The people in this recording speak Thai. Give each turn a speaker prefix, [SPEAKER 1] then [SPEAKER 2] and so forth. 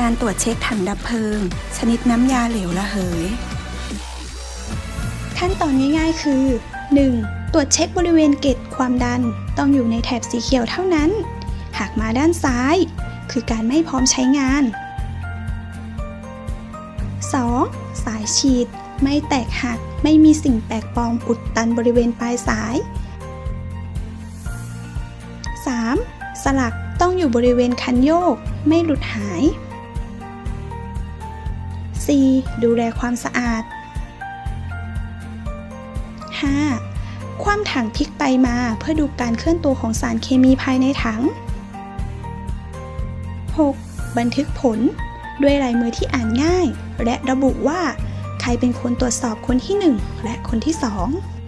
[SPEAKER 1] การตรวจเช็คถังดับเพลิง ชนิดน้ำยาเหลวระเหย
[SPEAKER 2] ขั้นตอนง่ายๆคือ 1. ตรวจเช็คบริเวณเกจความดันต้องอยู่ในแถบสีเขียวเท่านั้น หากมาด้านซ้าย คือการไม่พร้อมใช้งาน 2. สายฉีด ไม่แตกหักไม่มีสิ่งแปลกปลอมอุดตันบริเวณปลายสาย 3. สลักต้องอยู่บริเวณคันโยก ไม่หลุดหาย 4. ดูแลความสะอาด 5. คว่ำถังพลิกไปมาเพื่อดูการเคลื่อนตัวของสารเคมีภายในถัง 6. บันทึกผล ด้วยลายมือที่อ่านง่าย และระบุว่า ใครเป็นคนตรวจสอบคนที่ 1 และคนที่ 2